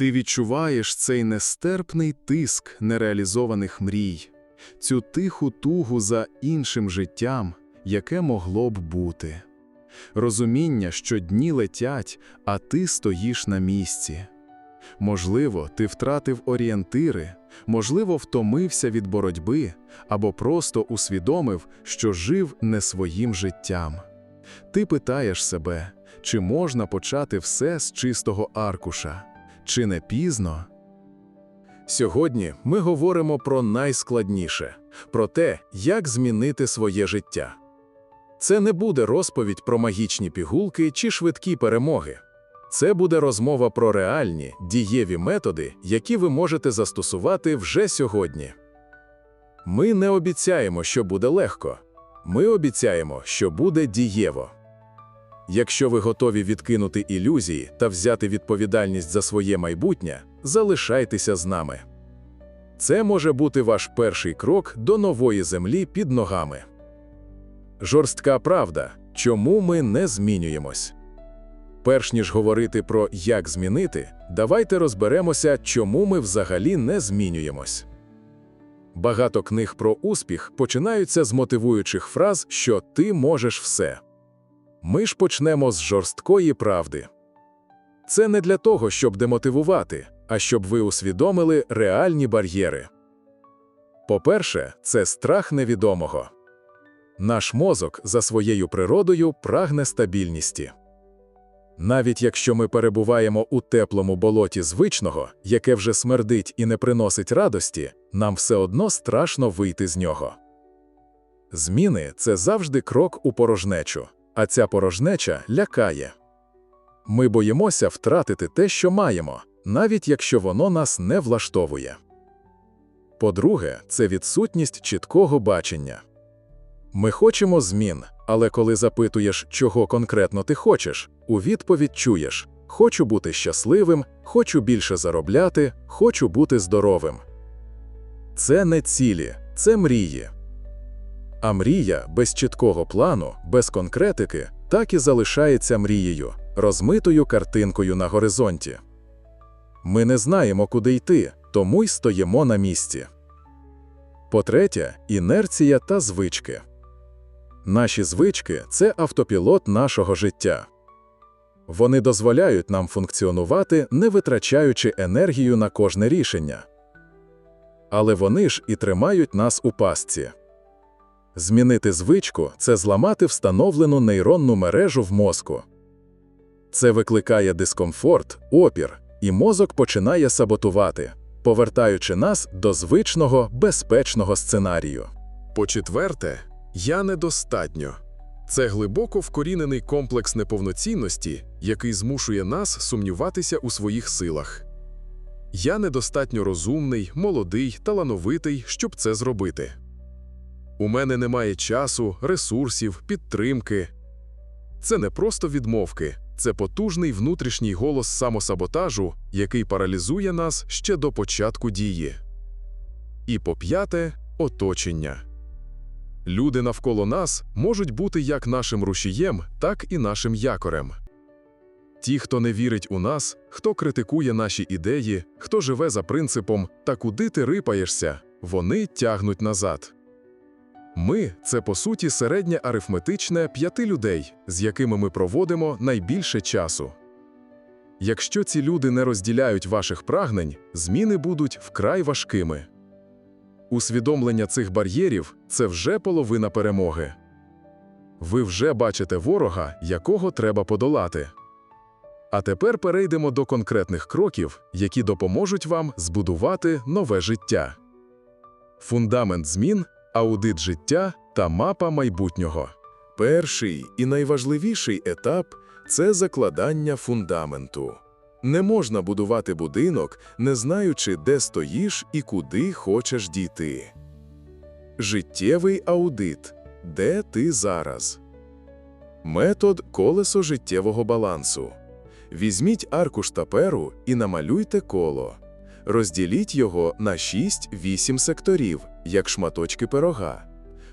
Ти відчуваєш цей нестерпний тиск нереалізованих мрій, цю тиху тугу за іншим життям, яке могло б бути. Розуміння, що дні летять, а ти стоїш на місці. Можливо, ти втратив орієнтири, можливо, втомився від боротьби або просто усвідомив, що жив не своїм життям. Ти питаєш себе, чи можна почати все з чистого аркуша, чи не пізно? Сьогодні ми говоримо про найскладніше про те, як змінити своє життя. Це не буде розповідь про магічні пігулки чи швидкі перемоги. Це буде розмова про реальні, дієві методи, які ви можете застосувати вже сьогодні. Ми не обіцяємо, що буде легко. Ми обіцяємо, що буде дієво. Якщо ви готові відкинути ілюзії та взяти відповідальність за своє майбутнє, залишайтеся з нами. Це може бути ваш перший крок до нової землі під ногами. Жорстка правда, чому ми не змінюємось. Перш ніж говорити про як змінити, давайте розберемося, чому ми взагалі не змінюємось. Багато книг про успіх починаються з мотивуючих фраз, що ти можеш все. Ми ж почнемо з жорсткої правди. Це не для того, щоб демотивувати, а щоб ви усвідомили реальні бар'єри. По-перше, це страх невідомого. Наш мозок за своєю природою прагне стабільності. Навіть якщо ми перебуваємо у теплому болоті звичного, яке вже смердить і не приносить радості, нам все одно страшно вийти з нього. Зміни це завжди крок у порожнечу, а ця порожнеча лякає. Ми боїмося втратити те, що маємо, навіть якщо воно нас не влаштовує. По-друге, це відсутність чіткого бачення. Ми хочемо змін, але коли запитуєш, чого конкретно ти хочеш, у відповідь чуєш: хочу бути щасливим, хочу більше заробляти, хочу бути здоровим. Це не цілі, це мрії. А мрія без чіткого плану, без конкретики, так і залишається мрією, розмитою картинкою на горизонті. Ми не знаємо, куди йти, тому й стоїмо на місці. По-третє, інерція та звички. Наші звички це автопілот нашого життя. Вони дозволяють нам функціонувати, не витрачаючи енергію на кожне рішення. Але вони ж і тримають нас у пастці. Змінити звичку це зламати встановлену нейронну мережу в мозку. Це викликає дискомфорт, опір, і мозок починає саботувати, повертаючи нас до звичного, безпечного сценарію. По-четверте, я недостатньо. Це глибоко вкорінений комплекс неповноцінності, який змушує нас сумніватися у своїх силах. Я недостатньо розумний, молодий, талановитий, щоб це зробити. У мене немає часу, ресурсів, підтримки. Це не просто відмовки, це потужний внутрішній голос самосаботажу, який паралізує нас ще до початку дії. І по п'яте оточення. Люди навколо нас можуть бути як нашим рушієм, так і нашим якорем. Ті, хто не вірить у нас, хто критикує наші ідеї, хто живе за принципом та куди ти рипаєшся, вони тягнуть назад. Ми це по суті середнє арифметичне п'яти людей, з якими ми проводимо найбільше часу. Якщо ці люди не розділяють ваших прагнень, зміни будуть вкрай важкими. Усвідомлення цих бар'єрів це вже половина перемоги. Ви вже бачите ворога, якого треба подолати. А тепер перейдемо до конкретних кроків, які допоможуть вам збудувати нове життя. Фундамент змін, аудит життя та мапа майбутнього. Перший і найважливіший етап це закладання фундаменту. Не можна будувати будинок, не знаючи, де стоїш і куди хочеш дійти. Життєвий аудит. Де ти зараз? Метод колесо життєвого балансу. Візьміть аркуш паперу і намалюйте коло. Розділіть його на 6-8 секторів, як шматочки пирога.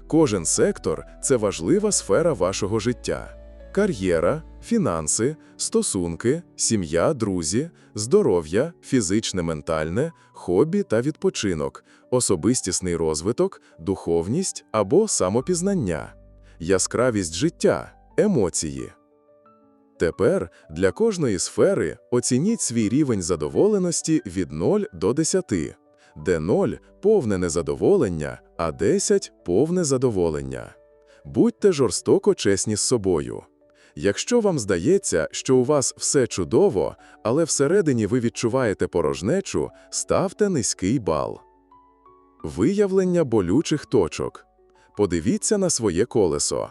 Кожен сектор це важлива сфера вашого життя. кар'єра, фінанси, стосунки, сім'я, друзі, здоров'я, фізичне, ментальне, хобі та відпочинок, особистісний розвиток, духовність або самопізнання, яскравість життя, емоції. Тепер для кожної сфери оцініть свій рівень задоволеності від 0 до 10, де 0 – повне незадоволення, а 10 – повне задоволення. Будьте жорстоко чесні з собою. Якщо вам здається, що у вас все чудово, але всередині ви відчуваєте порожнечу, ставте низький бал. Виявлення болючих точок. Подивіться на своє колесо.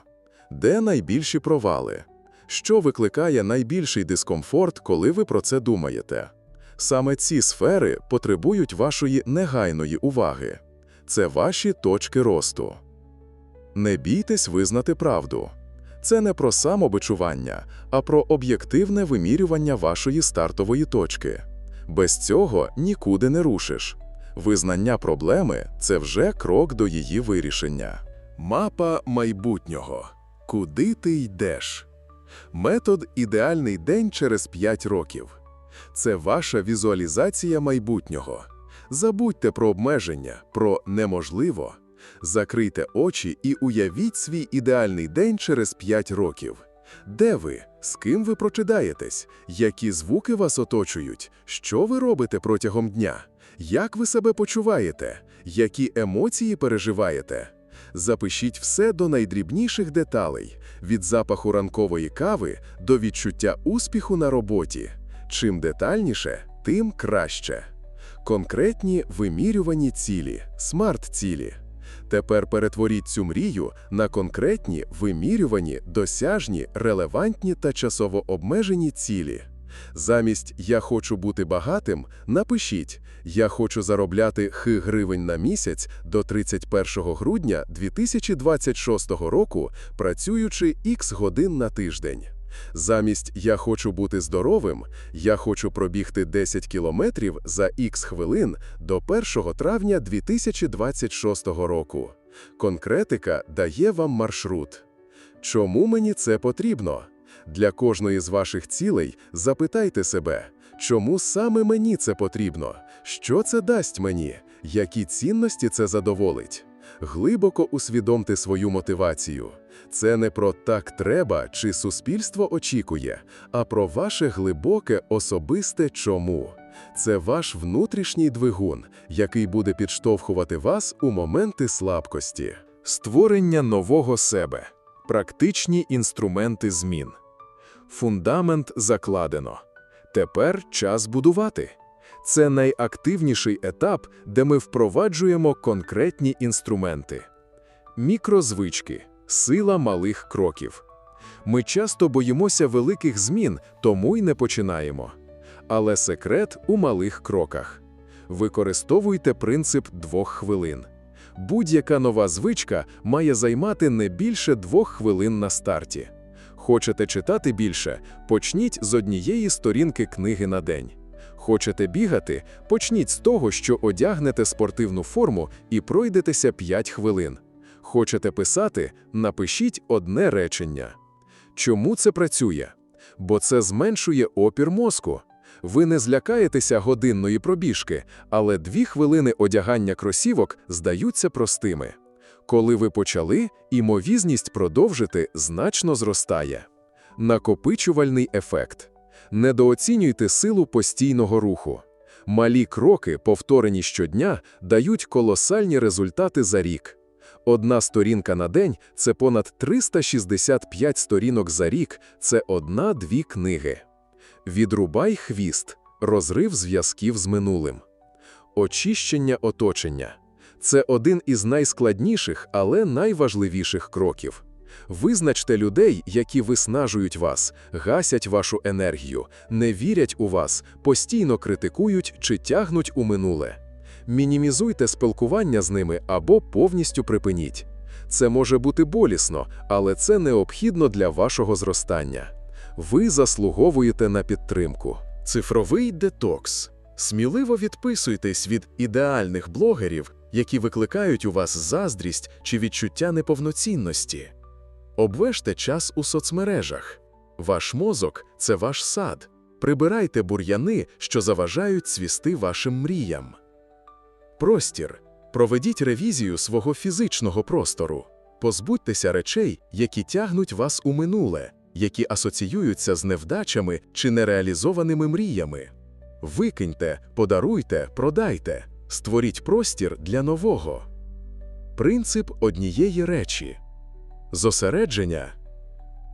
Де найбільші провали? Що викликає найбільший дискомфорт, коли ви про це думаєте? Саме ці сфери потребують вашої негайної уваги. Це ваші точки росту. Не бійтесь визнати правду. Це не про самобичування, а про об'єктивне вимірювання вашої стартової точки. Без цього нікуди не рушиш. Визнання проблеми це вже крок до її вирішення. Мапа майбутнього. Куди ти йдеш? Метод ідеальний день через 5 років. Це ваша візуалізація майбутнього. Забудьте про обмеження, про неможливо. Закрийте очі і уявіть свій ідеальний день через 5 років. Де ви? З ким ви прочидаєтесь? Які звуки вас оточують? Що ви робите протягом дня? Як ви себе почуваєте? Які емоції переживаєте? Запишіть все до найдрібніших деталей, від запаху ранкової кави до відчуття успіху на роботі. Чим детальніше, тим краще. Конкретні вимірювані цілі, смарт-цілі. Тепер перетворіть цю мрію на конкретні, вимірювані, досяжні, релевантні та часово обмежені цілі. Замість Я хочу бути багатим напишіть Я хочу заробляти х гривень на місяць до 31 грудня 2026 року, працюючи х годин на тиждень. Замість Я хочу бути здоровим, я хочу пробігти 10 кілометрів за х хвилин до 1 травня 2026 року. Конкретика дає вам маршрут. Чому мені це потрібно? Для кожної з ваших цілей запитайте себе, чому саме мені це потрібно, що це дасть мені, які цінності це задоволить. Глибоко усвідомте свою мотивацію. Це не про так треба чи суспільство очікує, а про ваше глибоке особисте чому. Це ваш внутрішній двигун, який буде підштовхувати вас у моменти слабкості. Створення нового себе. Практичні інструменти змін. Фундамент закладено. Тепер час будувати. Це найактивніший етап, де ми впроваджуємо конкретні інструменти. Мікрозвички сила малих кроків. Ми часто боїмося великих змін, тому й не починаємо. Але секрет у малих кроках. Використовуйте принцип двох хвилин. Будь-яка нова звичка має займати не більше двох хвилин на старті. Хочете читати більше? Почніть з однієї сторінки книги на день. Хочете бігати? Почніть з того, що одягнете спортивну форму і пройдетеся 5 хвилин. Хочете писати? Напишіть одне речення. Чому це працює? Бо це зменшує опір мозку. Ви не злякаєтеся годинної пробіжки, але дві хвилини одягання кросівок здаються простими. Коли ви почали, імовізність продовжити значно зростає. Накопичувальний ефект. Недооцінюйте силу постійного руху. Малі кроки, повторені щодня, дають колосальні результати за рік. Одна сторінка на день це понад 365 сторінок за рік, це одна-дві книги. Відрубай хвіст, розрив зв'язків з минулим. Очищення оточення це один із найскладніших, але найважливіших кроків. Визначте людей, які виснажують вас, гасять вашу енергію, не вірять у вас, постійно критикують чи тягнуть у минуле. Мінімізуйте спілкування з ними або повністю припиніть. Це може бути болісно, але це необхідно для вашого зростання. Ви заслуговуєте на підтримку. Цифровий детокс. Сміливо відписуйтесь від ідеальних блогерів, які викликають у вас заздрість чи відчуття неповноцінності. Обвежте час у соцмережах. Ваш мозок це ваш сад. Прибирайте бур'яни, що заважають цвісти вашим мріям. Простір. Проведіть ревізію свого фізичного простору. Позбудьтеся речей, які тягнуть вас у минуле, які асоціюються з невдачами чи нереалізованими мріями. Викиньте, подаруйте, продайте, створіть простір для нового. Принцип однієї речі. Зосередження.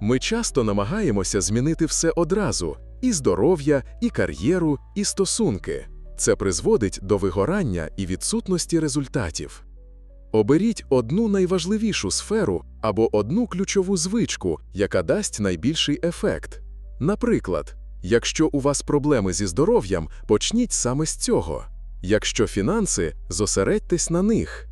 Ми часто намагаємося змінити все одразу: і здоров'я, і кар'єру, і стосунки. Це призводить до вигорання і відсутності результатів. Оберіть одну найважливішу сферу або одну ключову звичку, яка дасть найбільший ефект. Наприклад, якщо у вас проблеми зі здоров'ям, почніть саме з цього. Якщо фінанси, зосередьтесь на них.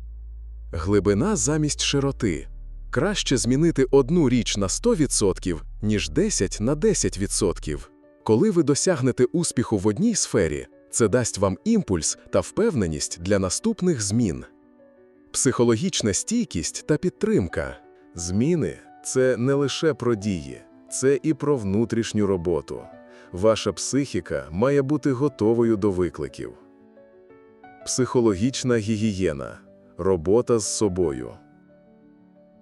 Глибина замість широти. Краще змінити одну річ на 100%, ніж 10 на 10%. Коли ви досягнете успіху в одній сфері, це дасть вам імпульс та впевненість для наступних змін. Психологічна стійкість та підтримка. Зміни це не лише про дії, це і про внутрішню роботу. Ваша психіка має бути готовою до викликів. Психологічна гігієна. Робота з собою.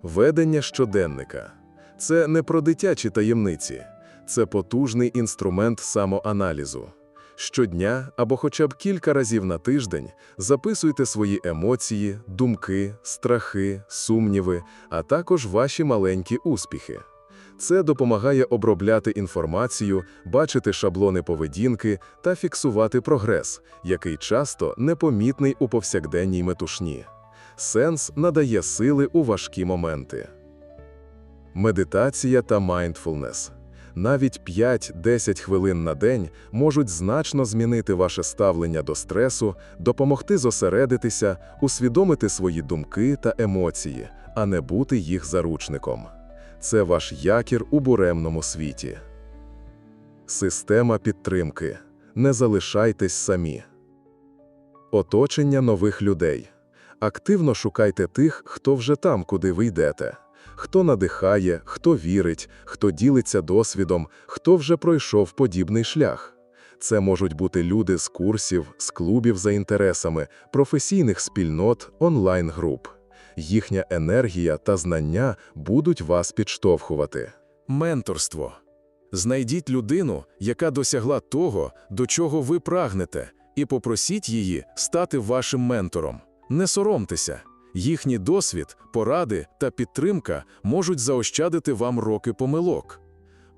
Ведення щоденника. Це не про дитячі таємниці, це потужний інструмент самоаналізу. Щодня або хоча б кілька разів на тиждень записуйте свої емоції, думки, страхи, сумніви, а також ваші маленькі успіхи. Це допомагає обробляти інформацію, бачити шаблони поведінки та фіксувати прогрес, який часто непомітний у повсякденній метушні. Сенс надає сили у важкі моменти. Медитація та майндфулнес. Навіть 5-10 хвилин на день можуть значно змінити ваше ставлення до стресу, допомогти зосередитися, усвідомити свої думки та емоції, а не бути їх заручником. Це ваш якір у буремному світі. Система підтримки. Не залишайтесь самі. Оточення нових людей. Активно шукайте тих, хто вже там, куди ви йдете. Хто надихає, хто вірить, хто ділиться досвідом, хто вже пройшов подібний шлях. Це можуть бути люди з курсів, з клубів за інтересами, професійних спільнот, онлайн-груп. Їхня енергія та знання будуть вас підштовхувати. Менторство. Знайдіть людину, яка досягла того, до чого ви прагнете, і попросіть її стати вашим ментором. Не соромтеся. Їхній досвід, поради та підтримка можуть заощадити вам роки помилок.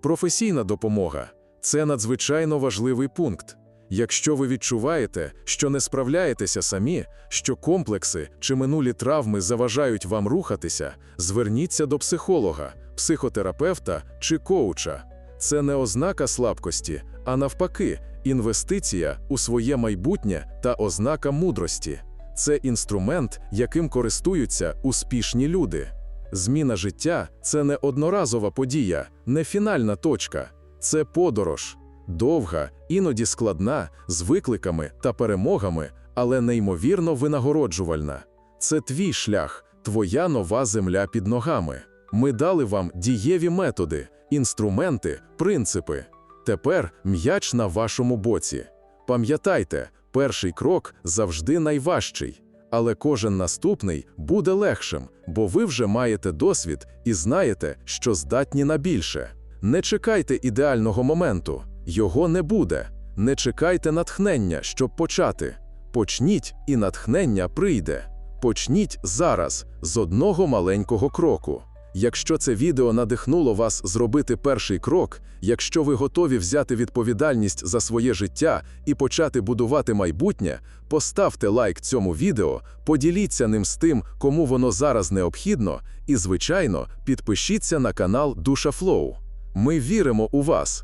Професійна допомога це надзвичайно важливий пункт. Якщо ви відчуваєте, що не справляєтеся самі, що комплекси чи минулі травми заважають вам рухатися, зверніться до психолога, психотерапевта чи коуча. Це не ознака слабкості, а навпаки, інвестиція у своє майбутнє та ознака мудрості. Це інструмент, яким користуються успішні люди. Зміна життя це не одноразова подія, не фінальна точка, це подорож, довга, іноді складна, з викликами та перемогами, але неймовірно винагороджувальна. Це твій шлях, твоя нова земля під ногами. Ми дали вам дієві методи, інструменти, принципи. Тепер м'яч на вашому боці. Пам'ятайте, Перший крок завжди найважчий, але кожен наступний буде легшим, бо ви вже маєте досвід і знаєте, що здатні на більше. Не чекайте ідеального моменту, його не буде. Не чекайте натхнення, щоб почати. Почніть, і натхнення прийде. Почніть зараз з одного маленького кроку. Якщо це відео надихнуло вас зробити перший крок, якщо ви готові взяти відповідальність за своє життя і почати будувати майбутнє, поставте лайк цьому відео, поділіться ним з тим, кому воно зараз необхідно, і, звичайно, підпишіться на канал Душа Флоу. Ми віримо у вас.